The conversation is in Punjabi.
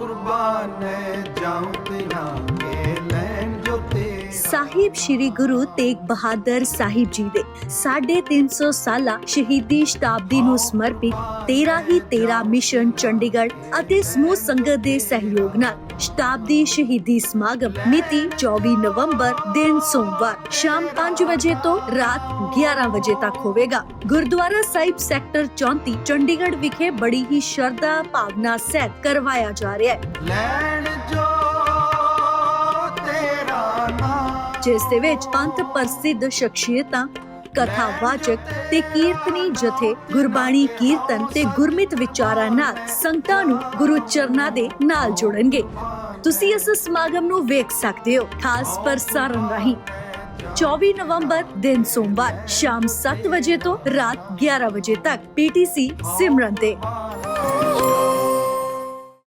ਕੁਰਬਾਨ ਜਾਉ ਤੇਰਾ ਮੇਰਾ ਸਾਹਿਬ ਸ੍ਰੀ ਗੁਰੂ ਤੇਗ ਬਹਾਦਰ ਸਾਹਿਬ ਜੀ ਦੇ 350 ਸਾਲਾ ਸ਼ਹੀਦੀ ਸ਼ਤਾਬਦੀ ਨੂੰ ਸਮਰਪਿਤ 13 ਹੀ 13 ਮਿਸ਼ਨ ਚੰਡੀਗੜ੍ਹ ਅਤੇ ਸਮੂਹ ਸੰਗਤ ਦੇ ਸਹਿਯੋਗ ਨਾਲ ਸ਼ਤਾਬਦੀ ਸ਼ਹੀਦੀ ਸਮਾਗਮ ਮਿਤੀ 24 ਨਵੰਬਰ ਦਿਨ ਸੋਮਵਾਰ ਸ਼ਾਮ 5 ਵਜੇ ਤੋਂ ਰਾਤ 11 ਵਜੇ ਤੱਕ ਹੋਵੇਗਾ। ਗੁਰਦੁਆਰਾ ਸਾਹਿਬ ਸੈਕਟਰ 34 ਚੰਡੀਗੜ੍ਹ ਵਿਖੇ ਬੜੀ ਹੀ ਸ਼ਰਧਾ ਭਾਵਨਾ ਸਹਿਤ ਕਰਵਾਇਆ ਜਾ ਰਿਹਾ ਹੈ। ਲੈਣ ਜਿਸ ਦੇ ਵਿੱਚ ਪੰਥ ਪ੍ਰਸਿੱਧ ਸ਼ਖਸੀਅਤਾਂ, ਕਥਾਵਾਚਕ ਤੇ ਕੀਰਤਨੀ ਜਥੇ, ਗੁਰਬਾਣੀ ਕੀਰਤਨ ਤੇ ਗੁਰਮਿਤ ਵਿਚਾਰਾਂ ਨਾਲ ਸੰਗਤਾਂ ਨੂੰ ਗੁਰੂ ਚਰਨਾਂ ਦੇ ਨਾਲ ਜੋੜਨਗੇ। ਤੁਸੀਂ ਇਸ ਸਮਾਗਮ ਨੂੰ ਵੇਖ ਸਕਦੇ ਹੋ, ਖਾਸ ਪ੍ਰਸਾਰਣ ਰਾਹੀਂ। 24 ਨਵੰਬਰ ਦਿਨ ਸੋਮਵਾਰ, ਸ਼ਾਮ 7 ਵਜੇ ਤੋਂ ਰਾਤ 11 ਵਜੇ ਤੱਕ ਪੀਟੀਸੀ ਸਿਮਰਨ ਤੇ।